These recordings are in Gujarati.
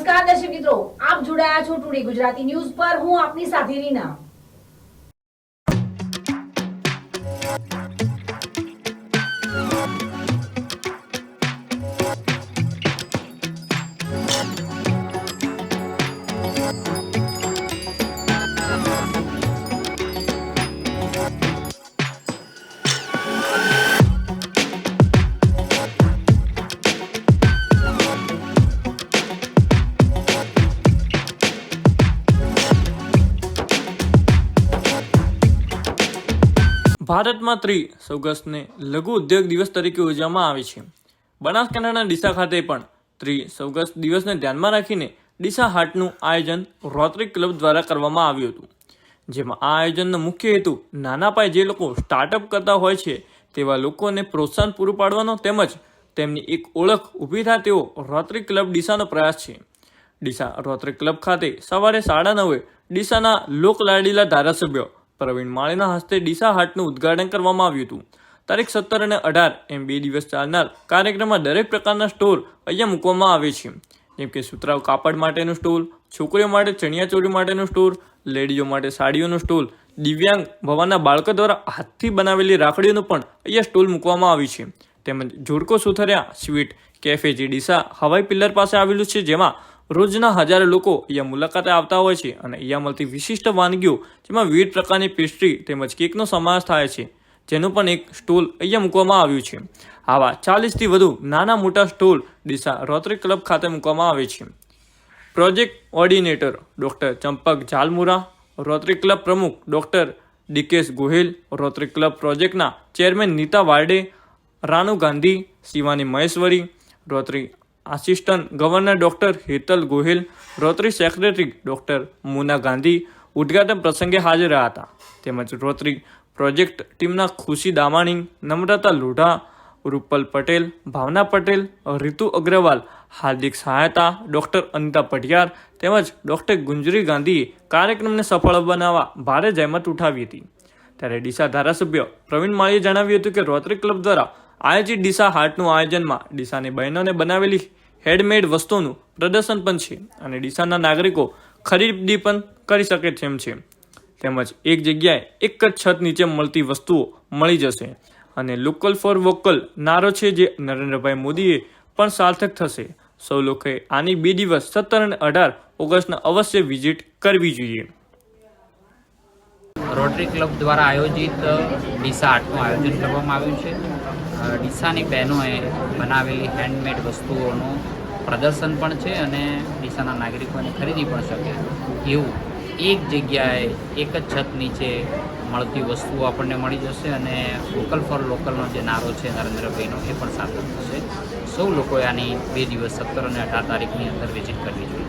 નમસ્કાર દર્શક મિત્રો. આપ જોડાયા છો ટુડે ગુજરાતી ન્યૂઝ પર. હું આપની સાથે રીના. ભારતમાં ત્રીસ ઓગસ્ટને લઘુ ઉદ્યોગ દિવસ તરીકે ઉજવવામાં આવે છે. બનાસકાંઠાના ડીસા ખાતે પણ ત્રીસ ઓગસ્ટ દિવસને ધ્યાનમાં રાખીને ડીસા હાટનું આયોજન રોટરી ક્લબ દ્વારા કરવામાં આવ્યું હતું. જેમાં આ આયોજનનો મુખ્ય હેતુ નાના પાયે જે લોકો સ્ટાર્ટઅપ કરતા હોય છે, તેવા લોકોને પ્રોત્સાહન પૂરું પાડવાનો તેમજ તેમની એક ઓળખ ઊભી થાય તેવો રોટરી ક્લબ ડીસાનો પ્રયાસ છે. ડીસા રોટરી ક્લબ ખાતે સવારે સાડા નવે ડીસાના લોકલાડીલા ધારાસભ્ય પ્રવીણ માળીના હસ્તે ડીસા હાટનું ઉદ્ઘાટન કરવામાં આવ્યું હતું. તારીખ સત્તર અને અઢાર એમ બે દિવસ ચાલનાર કાર્યક્રમમાં દરેક પ્રકારના સ્ટોલ અહીંયા મૂકવામાં આવે છે. જેમ કે સુતરાઉ કાપડ માટેનું સ્ટોલ, છોકરીઓ માટે ચણિયાચોળી માટેનું સ્ટોલ, લેડીઓ માટે સાડીઓનું સ્ટોલ, દિવ્યાંગ ભવાના બાળકો દ્વારા હાથથી બનાવેલી રાખડીઓનું પણ અહીંયા સ્ટોલ મૂકવામાં આવી છે. તેમજ જોડકો સુથરિયા સ્વીટ કેફે જે ડીસા હવાઈ પિલ્લર પાસે આવેલું છે, જેમાં રોજના હજારો લોકો અહીંયા મુલાકાતે આવતા હોય છે અને અહીંયા મળતી વિશિષ્ટ વાનગીઓ, જેમાં વિવિધ પ્રકારની પેસ્ટ્રી તેમજ કેકનો સમાવેશ થાય છે, જેનું પણ એક સ્ટોલ અહીંયા મૂકવામાં આવ્યું છે. આવા ચાલીસથી વધુ નાના મોટા સ્ટોલ ડીસા રોટરી ક્લબ ખાતે મૂકવામાં આવે છે. Project coordinator doctor Champak Jhalmura, Rotary club પ્રમુખ doctor Dikesh Gohil, Rotary club પ્રોજેક્ટના chairman Nita Warde, Ranu Gandhi, Shivani Maheshwari, Rotary assistant governor doctor Hetal Gohil, Rotary secretary doctor Muna Gandhi ઉદ્ઘાટન પ્રસંગે હાજર રહ્યા હતા. તેમજ રોટરી પ્રોજેક્ટ ટીમના ખુશી દામાણી, નમ્રતા લોઢા, રૂપલ પટેલ, ભાવના પટેલ, રીતુ અગ્રવાલ, હાર્દિક સહાયતા, ડૉક્ટર અનિતા પઢિયાર તેમજ ડૉક્ટર ગુંજરી ગાંધીએ કાર્યક્રમને સફળ બનાવવા ભારે જહેમત ઉઠાવી હતી. ત્યારે ડીસા ધારાસભ્ય પ્રવીણ માળીએ જણાવ્યું હતું કે રોટરી ક્લબ દ્વારા આયોજિત ડીસા હાટનું આયોજનમાં ડીસાની બહેનોને બનાવેલી હેન્ડમેડ વસ્તુનું પ્રદર્શન પણ છે અને ડીસાના નાગરિકો ખરીદી પણ કરી શકે તેમ છે. તેમજ એક જગ્યાએ એક જ છત નીચે મળતી વસ્તુઓ મળી જશે અને લોકલ ફોર વોકલ નારો છે જે નરેન્દ્રભાઈ મોદીએ પણ સાર્થક થશે. સૌ લોકોએ આની બે દિવસ સત્તર અને અઢાર ઓગસ્ટના અવશ્ય વિઝિટ કરવી જોઈએ. રોટરી ક્લબ દ્વારા આયોજિત ડીસા આઠનું આયોજન કરવામાં આવ્યું છે. ડીસાની બહેનોએ બનાવેલી હેન્ડમેડ વસ્તુઓનું પ્રદર્શન પણ છે અને ડીસાના નાગરિકોને ખરીદી પણ શકે. એવું એક જગ્યાએ એક જ છત નીચે મળતી વસ્તુઓ આપણને મળી જશે અને વોકલ ફોર લોકલનો જે નારો છે નરેન્દ્રભાઈનો એ પણ સાર્થક થશે. સૌ લોકોએ આની બે દિવસ, સત્તર અને અઢાર તારીખની અંદર વિઝિટ કરવી જોઈએ.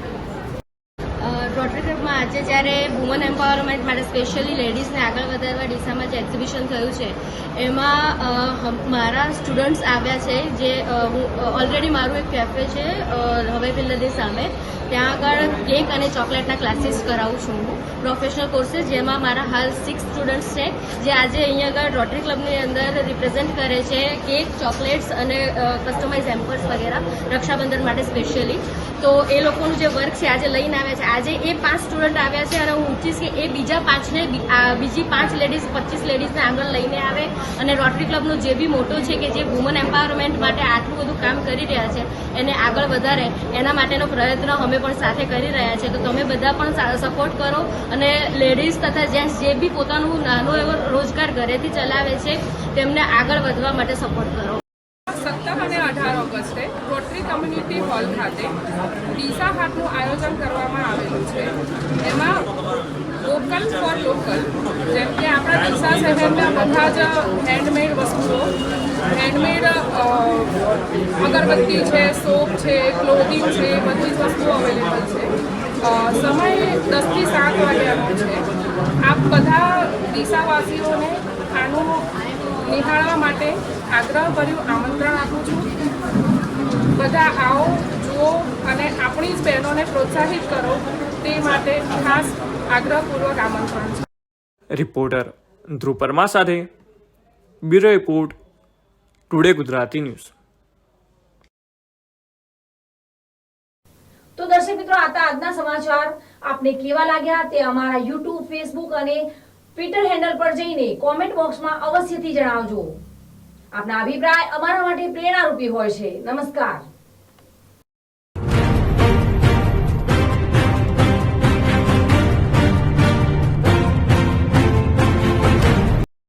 રોટરી ક્લબમાં આજે જ્યારે વુમન એમ્પાવરમેન્ટ માટે સ્પેશિયલી લેડીઝને આગળ વધારવા ડીસામાં જે એક્ઝિબિશન થયું છે, એમાં મારા સ્ટુડન્ટ્સ આવ્યા છે, જે હું ઓલરેડી મારું એક કેફે છે હવે પિલ્લરની સામે ત્યાં આગળ કેક અને ચોકલેટના ક્લાસીસ કરાવું છું હું. પ્રોફેશનલ કોર્સીસ જેમાં મારા હાલ સિક્સ સ્ટુડન્ટ્સ છે, જે આજે અહીંયા આગળ રોટરી ક્લબની અંદર રિપ્રેઝેન્ટ કરે છે કેક ચોકલેટ્સ અને કસ્ટમાઇઝ એમ્પર્સ વગેરે રક્ષાબંધન માટે સ્પેશિયલી તો એ લોકોનું જે વર્ક છે, આજે લઈને આવ્યા છે. આજે એ પાંચ સ્ટુડન્ટ આવ્યા છે અને હું ઈચ્છીશ કે એ બીજા પાંચને બીજી પાંચ લેડીઝ પચીસ લેડીઝને આગળ લઈને આવે અને રોટરી ક્લબનો જે બી મોટો છે કે જે વુમન એમ્પાવરમેન્ટ માટે આટલું બધું કામ કરી રહ્યા છે, એને આગળ વધારે, એના માટેનો પ્રયત્ન અમે પણ સાથે કરી રહ્યા છે. તો તમે બધા પણ સપોર્ટ કરો અને લેડીઝ તથા જેન્ટ્સ જે બી પોતાનું નાનો એવો રોજગાર ઘરેથી ચલાવે છે, તેમને આગળ વધવા માટે સપોર્ટ કરો સત્તર અને અઢાર ઓગસ્ટે રોટરી કમ્યુનિટી હોલ ખાતે ડીસા હાટનું આયોજન કરવામાં આવેલું છે. એમાં વોકલ ફોર લોકલ, જેમ કે આપણા ડીસા શહેરના બધા જ હેન્ડમેડ વસ્તુઓ હેન્ડમેડ અગરબત્તી છે, સોપ છે ક્લોથિંગ છે, બધી જ વસ્તુઓ અવેલેબલ છે. સમય દસથી સાત વાગ્યાનો છે. આપ બધા ડીસાવાસીઓને આનું નિહાળવા માટે આગ્રહભર્યું આમંત્રણ આપું છું. બધા આવો જુઓ અને આપણી જ બહેનોને પ્રોત્સાહિત કરો. તે માટે ખાસ આગ્રહપૂર્વક આમંત્રણ છે. રિપોર્ટર ધ્રુવ પરમાર સાથે bureau report today Gujarati news. તો દર્શક મિત્રો આતા આજના સમાચાર. આપને કેવા લાગ્યા તે અમારા યુટ્યુબ ફેસબુક અને ટ્વિટર હેન્ડલ પર જઈને કોમેન્ટ બોક્સમાં અવશ્યથી જણાવજો. આપના અભિપ્રાય અમારા માટે પ્રેરણારૂપી હોય છે. નમસ્કાર.